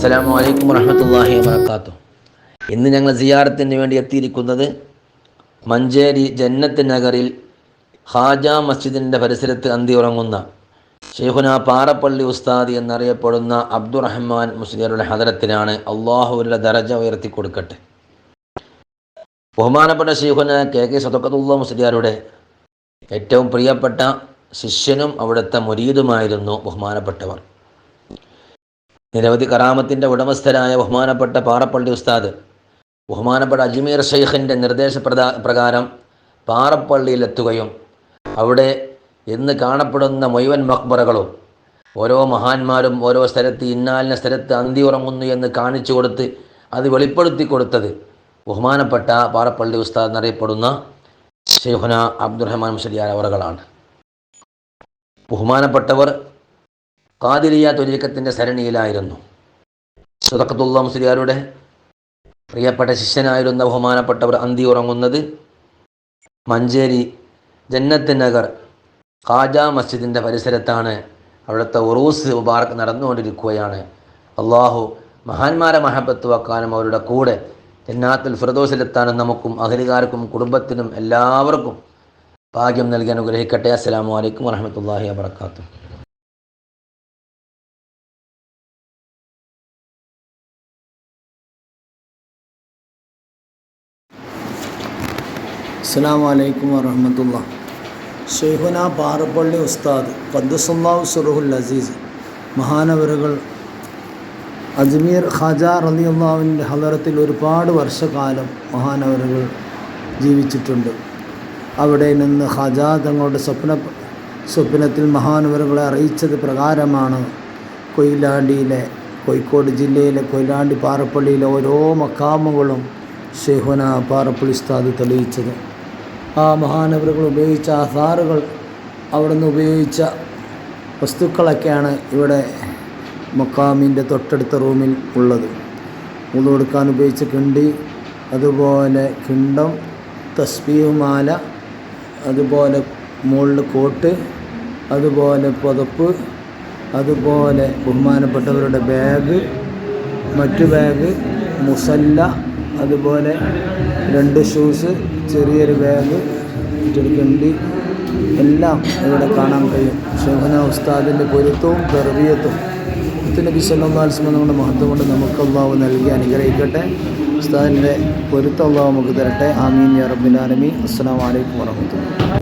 അസ്സലാമു അലൈക്കും വറഹമത്തല്ലാഹി വബർക്കാത്തു ഇന്ന് ഞങ്ങൾ സിയാറത്തിന് വേണ്ടി എത്തിയിരിക്കുന്നത് മഞ്ചേരി ജന്നത്ത് നഗറിൽ ഹാജ മസ്ജിദിന്റെ പരിസരത്ത് അന്തി ഉറങ്ങുന്ന ഷെയ്ഖുന പാറപ്പള്ളി ഉസ്താദി എന്നറിയപ്പെടുന്ന അബ്ദുറഹ്മാൻ മുസ്ലിയറുടെ ഹദരത്തിനാണ് അള്ളാഹുവിന്റെ ദരജ ഉയർത്തി കൊടുക്കട്ടെ ബഹുമാനപ്പെട്ട ഷെയ്ഖുന കെ കെ സദക്കത്തുള്ള മുസ്ലിയാരുടെ ഏറ്റവും പ്രിയപ്പെട്ട ശിഷ്യനും അവിടുത്തെ മുരീതുമായിരുന്നു ബഹുമാനപ്പെട്ടവർ. നിരവധി കറാമത്തിന്റെ ഉടമസ്ഥരായ ബഹുമാനപ്പെട്ട പാറപ്പള്ളി ഉസ്താദ് ബഹുമാനപ്പെട്ട അജ്മീർ ഷെയ്ഖിന്റെ നിർദ്ദേശ പ്രകാരം പാറപ്പള്ളിയിലെത്തുകയും അവിടെ ഇന്ന് കാണപ്പെടുന്ന മുഴുവൻ മക്ബറകളും ഓരോ മഹാന്മാരും ഓരോ സ്ഥലത്ത് ഇന്നാലിന സ്ഥലത്ത് അന്തി ഉറങ്ങുന്നു എന്ന് കാണിച്ചു കൊടുത്ത് അത് വെളിപ്പെടുത്തി കൊടുത്തത് ബഹുമാനപ്പെട്ട പാറപ്പള്ളി ഉസ്താദ് എന്നറിയപ്പെടുന്ന ഷെയ്ഖുന അബ്ദുറഹ്മാൻ മുസ്ലിയാർ അവറുകളാണ്. ബഹുമാനപ്പെട്ടവർ കാതിരിയ തൊരീക്കത്തിന്റെ സരണിയിലായിരുന്നു. സുതക്കത്തുള്ള മുസ്ലിയാരുടെ പ്രിയപ്പെട്ട ശിഷ്യനായിരുന്ന ബഹുമാനപ്പെട്ടവർ അന്തി ഉറങ്ങുന്നത് മഞ്ചേരി ജന്നത്ത് നഗർ ഖാജ മസ്ജിദിന്റെ പരിസരത്താണ് അവിടുത്തെ ഉറൂസ് മുബാറക്ക് നടന്നുകൊണ്ടിരിക്കുകയാണ്. അള്ളാഹു മഹാന്മാരെ മഹബത്ത് വെക്കാനും അവരുടെ കൂടെ ജന്നാത്തുൽ ഫിറദോസിലെത്താനും നമുക്കും അഹലികാർക്കും കുടുംബത്തിനും എല്ലാവർക്കും ഭാഗ്യം നൽകി അനുഗ്രഹിക്കട്ടെ. അസ്സാം അലൈക്കും വാഹമത്തല്ലാഹി വാബർക്കാത്തു അസ്സാം വലൈക്കും വറഹമത്തുള്ള. ഷെയ്ഖുന പാറപ്പള്ളി ഉസ്താദ് പദ്സുല്ലാവ് സുറുഹുൽ അസീസ് മഹാനവറുകൾ അജ്മീർ ഖാജ റലിയുള്ളാവിന്റെ ഹലറത്തിൽ ഒരുപാട് വർഷക്കാലം മഹാനവറുകൾ ജീവിച്ചിട്ടുണ്ട്. അവിടെ നിന്ന് ഖാജ തങ്ങളുടെ സ്വപ്ന സ്വപ്നത്തിൽ മഹാനവരുകളെ അറിയിച്ചത് പ്രകാരമാണ് കൊയിലാണ്ടിയിലെ കോഴിക്കോട് ജില്ലയിലെ കൊയിലാണ്ടി പാറപ്പള്ളിയിലെ ഓരോ മക്കാമുകളും ഷെയ്ഹുന പാറപ്പള്ളി ഉസ്താദ് തെളിയിച്ചത്. ആ മഹാനവറുകൾ ഉപയോഗിച്ച ആധാറുകൾ അവിടെ നിന്ന് ഉപയോഗിച്ച വസ്തുക്കളൊക്കെയാണ് ഇവിടെ മക്കാമിന്റെ തൊട്ടടുത്ത റൂമിൽ ഉള്ളത്. മൂന്ന് കൊടുക്കാൻ ഉപയോഗിച്ച കിണ്ടി അതുപോലെ കിണ്ടം തസ്ബീഹുമാല അതുപോലെ മുകളിൽ കോട്ട് അതുപോലെ പുതപ്പ് അതുപോലെ ബഹുമാനപ്പെട്ടവരുടെ ബാഗ് മറ്റു ബാഗ് മുസല്ല അതുപോലെ രണ്ട് ഷൂസ് ചെറിയൊരു ബാഗ് മറ്റൊരു കണ്ടി എല്ലാം ഇവിടെ കാണാൻ കഴിയും. ഷെഹന ഉസ്താദിന്റെ പൊരുത്തവും ഗർവിയത്തും നബി സല്ലാസ്മ നമ്മുടെ മഹത്വം കൊണ്ട് നമുക്ക് അള്ളാഹു നൽകി അനുഗ്രഹിക്കട്ടെ. ഉസ്താദിന്റെ പൊരുത്തം അള്ളാഹു നമുക്ക് തരട്ടെ. ആമീൻ യാ റബ്ബിൽ ആലമീൻ. അസ്സാം വലൈക്കും വാഹമത്തുള്ള